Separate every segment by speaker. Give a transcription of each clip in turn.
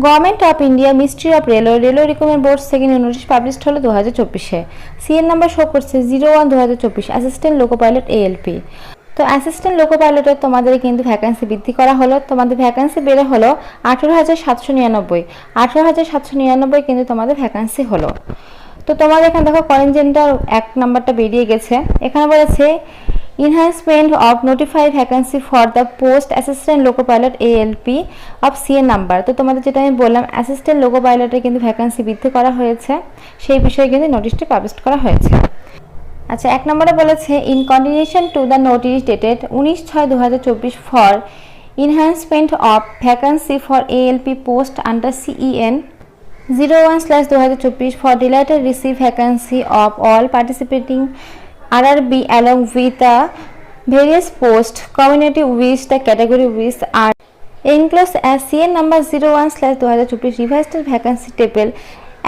Speaker 1: Government of India ministry of railway railway recruitment board second notice publish হলো দু হাজার চব্বিশে সিএন নাম্বার শো করছে জিরো ওয়ান দু হাজার চব্বিশ অ্যাসিস্ট্যান্ট লোকো পাইলট এএলপি তো অ্যাসিস্ট্যান্ট লোকো পাইলটের তোমাদের কিন্তু ভ্যাকান্সি বৃদ্ধি করা হলো। তোমাদের ভ্যাকান্সি বেড়ে হলো আঠেরো হাজার সাতশো নিরানব্বই। আঠেরো হাজার সাতশো নিরানব্বই কিন্তু তোমাদের ভ্যাকান্সি হলো। তো তোমাদের এখানে দেখো করেঞ্জেন্টার এক নাম্বারটা বেরিয়ে গেছে। এখানে বলেছে enhancement of notify vacancy for the post assistant loco pilot ALP of CA number তো তোমাদের যেটা আমি বললাম অ্যাসিস্ট্যান্ট লোকো পাইলটের কিন্তু ভ্যাকান্সি বৃদ্ধি করা হয়েছে। সেই বিষয়ে কিন্তু নোটিশটি পাবলিশ করা হয়েছে। আচ্ছা এক নম্বরে বলেছে in continuation to the notice dated উনিশ ছয় দু for enhancement of vacancy for ALP post under CEN zero one slash দু হাজার চব্বিশ for delighted receive vacancy of all participating RRB along with the various post community which the category which are enclosed as CN number 01 slash 2024 revised vacancy table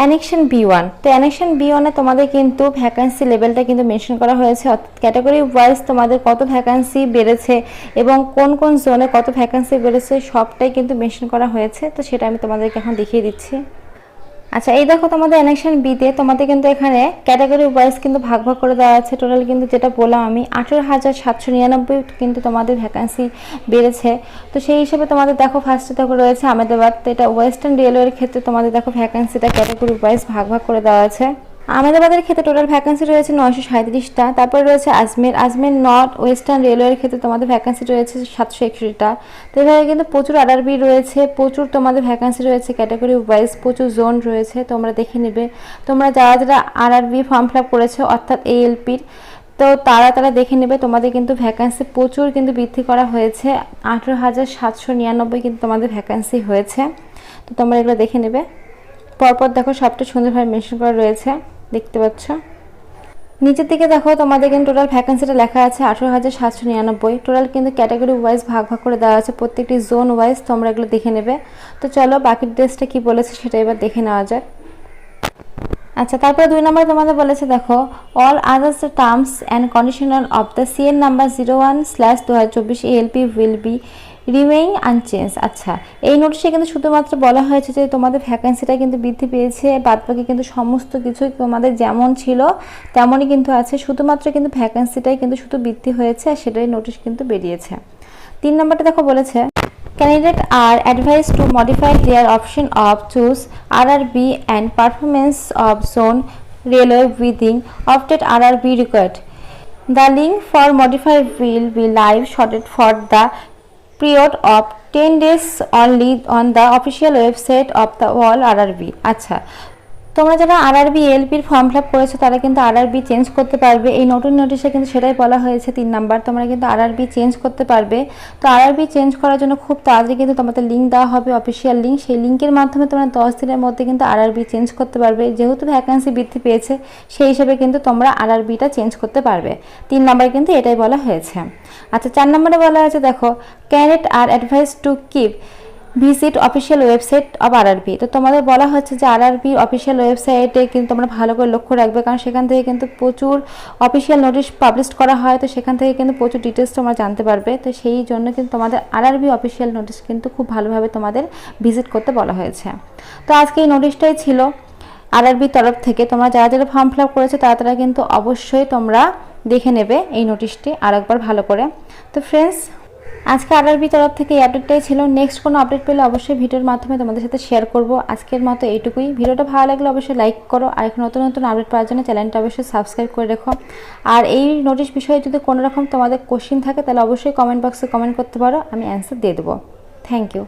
Speaker 1: annexure B one তো annexure B ওয়ানে তোমাদের কিন্তু vacancy লেভেলটা কিন্তু mention করা হয়েছে। অর্থাৎ category wise তোমাদের কত ভ্যাকান্সি বেড়েছে এবং কোন কোন জোনে কত ভ্যাকান্সি বেড়েছে, সবটাই কিন্তু মেনশন করা হয়েছে। তো সেটা আমি তোমাদেরকে এখন দেখিয়ে দিচ্ছি। আচ্ছা এই দেখো তোমাদের অ্যানেকশন বিতে তোমাদের কিন্তু এখানে ক্যাটাগরি ওয়াইজ কিন্তু ভাগ ভাগ করে দেওয়া আছে। টোটাল কিন্তু যেটা বললাম আমি, আঠেরো হাজার সাতশো নিরানব্বই কিন্তু তোমাদের ভ্যাকান্সি বেড়েছে। তো সেই হিসেবে তোমাদের দেখো ফার্স্টে দেখো রয়েছে আহমেদাবাদ, তো এটা ওয়েস্টার্ন রেলওয়ের ক্ষেত্রে তোমাদের দেখো ভ্যাকান্সিটা ক্যাটাগরি ওয়াইজ ভাগ ভাগ করে দেওয়া আছে। আহমেদাবাদের ক্ষেত্রে টোটাল ভ্যাকান্সি রয়েছে নয়শো সাঁত্রিশটা তারপরে রয়েছে আজমের আজমের নর্থ ওয়েস্টার্ন রেলওয়ের ক্ষেত্রে তোমাদের ভ্যাকান্সি রয়েছে সাতশো একষট্টিটা। তো এভাবে কিন্তু প্রচুর আরআরবি রয়েছে, প্রচুর তোমাদের ভ্যাকান্সি রয়েছে ক্যাটাগরি ওয়াইজ প্রচুর জোন রয়েছে, তোমরা দেখে নেবে। তোমরা যারা যারা আরআরবি ফর্ম ফিল আপ করেছ, অর্থাৎ এএলপির তো তারা তারা দেখে নেবে তোমাদের কিন্তু ভ্যাকান্সি প্রচুর কিন্তু বৃদ্ধি করা হয়েছে। আঠেরো হাজার সাতশো নিরানব্বই কিন্তু তোমাদের ভ্যাকান্সি হয়েছে। তো তোমরা এগুলো দেখে নেবে। পরপর দেখো সবটা সুন্দরভাবে মেনশন করা রয়েছে। দেখতে পাচ্ছ? নিচের দিকে দেখো, তোমাদের কিন্তু টোটাল ভ্যাকেন্সিটা লেখা আছে আঠেরো হাজার সাতশো নিরানব্বই। টোটাল কিন্তু ক্যাটাগরি ওয়াইজ ভাগ ভাগ করে দেওয়া আছে, প্রত্যেকটি জোন ওয়াইজ তোমরা এগুলো দেখে নেবে। তো চলো, বাকি ড্রেসটা কি বলেছে সেটা এবার দেখে নেওয়া যায় আচ্ছা তারপরে দুই নম্বরে তোমাদের বলেছে, দেখো all others terms and conditional of the CEN number zero one slash দু হাজার চব্বিশ LP will be remain unchanged আচ্ছা এই নোটিশে কিন্তু শুধুমাত্র বলা হয়েছে যে তোমাদের ভ্যাকেন্সিটা কিন্তু বৃদ্ধি পেয়েছে, বাদবাকি কিন্তু সমস্ত কিছুই তোমাদের যেমন ছিল, তেমনই কিন্তু আছে। শুধুমাত্র কিন্তু ভ্যাকেন্সিটাই কিন্তু শুধু বৃদ্ধি হয়েছে আর সেটাই নোটিশ কিন্তু বেরিয়েছে। তিন নম্বরটা দেখো বলেছে candidate are advise to modify their option of choose R R B and performance of zone railway within opted R R B required the link for modify will be live shorted for the period of 10 days only on the official website of the World RRB. আচ্ছা তোমরা যারা RRB এলপির form fill up করেছ, তারা কিন্তু RRB change করতে পারবে। এই নতুন নোটিশে কিন্তু সেটাই বলা হয়েছে তিন নাম্বার। তোমরা কিন্তু আরআরবি চেঞ্জ করতে পারবে। তো আরআরবি চেঞ্জ করার জন্য খুব তাড়াতাড়ি কিন্তু তোমাদের লিঙ্ক দেওয়া হবে অফিসিয়াল লিঙ্ক সেই লিঙ্কের মাধ্যমে তোমরা দশ দিনের মধ্যে কিন্তু আরআরবি চেঞ্জ করতে পারবে। যেহেতু ভ্যাকান্সি বৃদ্ধি পেয়েছে, সেই হিসেবে কিন্তু তোমরা আরআরবিটা চেঞ্জ করতে পারবে। তিন নাম্বারে কিন্তু এটাই বলা হয়েছে। আচ্ছা চার নম্বরে বলা হয়েছে, দেখো caret are advise to keep visit official website of RRB. তো তোমাদের বলা হচ্ছে যে আরআরবি অফিসিয়াল ওয়েবসাইটে কিন্তু তোমরা ভালো করে লক্ষ্য রাখবে, কারণ সেখান থেকে কিন্তু প্রচুর অফিসিয়াল নোটিশ পাবলিশ করা হয়, তো সেখান থেকে কিন্তু প্রচুর ডিটেলস তোমরা জানতে পারবে। তো সেই জন্য কিন্তু তোমাদের আরআরবি অফিসিয়াল নোটিশ কিন্তু খুব ভালোভাবে তোমাদের ভিজিট করতে বলা হয়েছে। তো আজকে এই নোটিশটাই ছিল আরআরবির তরফ থেকে। তোমরা যারা যারা ফর্ম ফিল আপ করেছ, তারা তারা কিন্তু অবশ্যই তোমরা দেখে নেবে এই নোটিশটি আরেকবার ভালো করে। তো ফ্রেন্ডস আজকে আরআরবি তরফ থেকে এই আপডেটটাই ছিল। নেক্সট কোনো আপডেট পেলে অবশ্যই ভিডিওর মাধ্যমে তোমাদের সাথে শেয়ার করব। আজকের মতো এইটুকুই। ভিডিওটা ভালো লাগলে অবশ্যই লাইক করো। আর এখন নতুন নতুন আপডেট পাওয়ার জন্য চ্যানেলটা অবশ্যই সাবস্ক্রাইব করে রেখো। আর এই নোটিশ বিষয়ে যদি কোনো রকম তোমাদের কোশ্চিন থাকে, তাহলে অবশ্যই কমেন্ট বক্সে কমেন্ট করতে পারো। আমি অ্যান্সার দিয়ে দেবো। Thank you